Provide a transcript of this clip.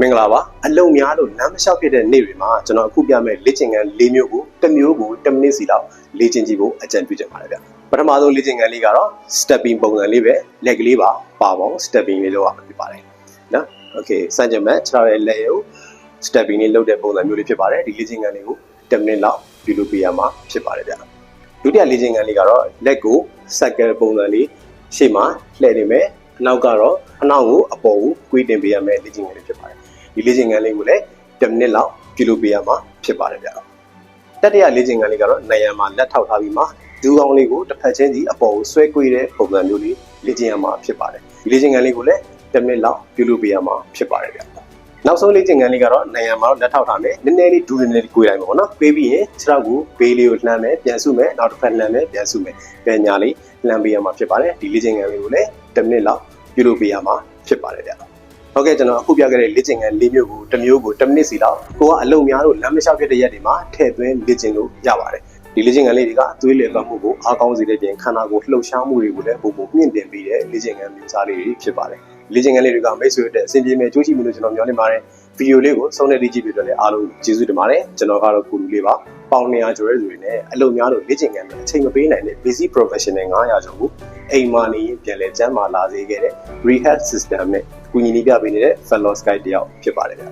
မင်္ဂလာပါအလုံများလို့လမ်းမလျှောက်ဖြစ်တဲ့နေ့တွေမှာကျွန်တော်အခုပြမဲ့လေ့ကျင့်ခန်း၄မျိုးကိုတစ်မျိုးကို10မိနစ်စီလောက်လေ့ကျင့်ကြည့်ဖို့အကြံပြုချင်ပါတယ်ဗျပထမဆုံးလေ့ကျင့်ခန်းလေးကတော့ stepping ပုံစံလေးပဲလက်ကလေးပါပါပေါင်း stepping လေးလုပ်ရမှာဖြစ်ပါတယ်နော် okay စမ်းကြမဲ့ခြေထောက်ရဲ့လက်ရုပ် stepping လေးလုပ်တဲ့ပုံစံမျိုးလေးဖြစ်ပါတယ်ဒီလေ့ကျင့်ခန်းလေးကို10မိနစ်လောက်ပြုလုပ်ပေးရမှာဖြစ်ပါတယ်ဗျဒုတိယလေ့ကျင့်ခန်းလေးကတော့လက်ကို circle ပုံစံလေးရှေ့မှာလှည့်နေမယ်အနောက်ကတော့ အနောက်ကိုအပေါ်ကိုကွေးတင်ပေးရမယ်လေ့ကျင့်ခန်းလေးဖြစ်ပါတယ်ဒီလေ့ကျင့်ခန်းလေးကိုလည်း10မိနစ်လောက်ပြုလုပ်ပေးရမှာဖြစ်ပါတယ်ဗျာတတိယလေ့ကျင့်ခန်းလေးကတော့နေရံမှာလက်ထောက်ထားပြီးမှဒူးကောင်းလေးကိုတစ်ဖက်ချင်းစီအပေါ်ကိုဆွဲကွေးတဲ့ပုံစံမျိုးလေးလေ့ကျင့်ရမှာဖြစ်ပါတယ်ဒီလေ့ကျင့်ခန်းလေးကိုလည်း10မိနစ်လောက်ပြုလုပ်ပေးရမှာဖြစ်ပါတယ်ဗျာနောက်ဆုံးလေ့ကျင့်ခန်းလေးကတော့နေရံမှာလက်ထောက်ထားမယ်နည်းနည်းလေးဒူးနည်းနည်းလေးကွေးလိုက်မှာပေါ့နော်ကွေးပြီးရင်ခြေထောက်ကိုဘေးလေးကိုလှမ်းမယ်ပြန်ဆုမယ်နောက်တစ်ဖက်လှမ်းမယ်ပြန်ဆုမယ်ပြန်ညာလေးလှမ်းပေးရမှာဖြစ်ပါတယ်ဒီလေ့ကျင့်ခန်းလေးကိုလည်း10မိနစ်လောက် ပြုလုပ်ပေးရမှာဖြစ်ပါတယ်ဗျာဟုတ်ကဲ့ကျွန်တော်အခုပြခဲ့တဲ့လေ့ကျင့်ခန်း၄မျိုးကိုတစ်မျိုးကို10မိနစ်စီလောက်ကိုကအလုံများလို့လမ်းမလျှောက်ဖြစ်တဲ့ရက်တွေမှာထည့်သွင်းလေ့ကျင့်လို့ရပါတယ်ဒီလေ့ကျင့်ခန်းလေးတွေကအသွေးလည်ပတ်မှုကိုအားကောင်းစေတဲ့ပြင်ခန္ဓာကိုယ်လှုပ်ရှားမှုတွေကိုလည်းပုံပုံမြင့်တင်ပေးတဲ့လေ့ကျင့်ခန်းမျိုးစားလေးတွေဖြစ်ပါတယ်လေ့ကျင့်ခန်းလေးတွေကမိတ်ဆွေတို့အဆင်ပြေမယ်ကြိုးချီမယ်လို့ကျွန်တော်မျှော်လင့်ပါတယ်ဗီဒီယိုလေးကိုဆုံးတဲ့ဒီကြည့်ပြီးတော့လည်းအားလုံးကျေးဇူးတင်ပါတယ်ကျွန်တော်ကတော့ကိုလူလေးပါ ပေါင်200ကျော်ရဲ့လူတွေနဲ့အလုံများလို့လေ့ကျင့်ခန်းတွေအချိန်မပေးနိုင်တဲ့ busy professional 900ကျော်ကိုအိမ်မာနေရင်ပြန်လဲကျန်းမာလာစေခဲ့တဲ့ rehab system နဲ့ကူညီနေပြပေးနေတဲ့ fellow sky တယောက်ဖြစ်ပါတယ်ဗျာ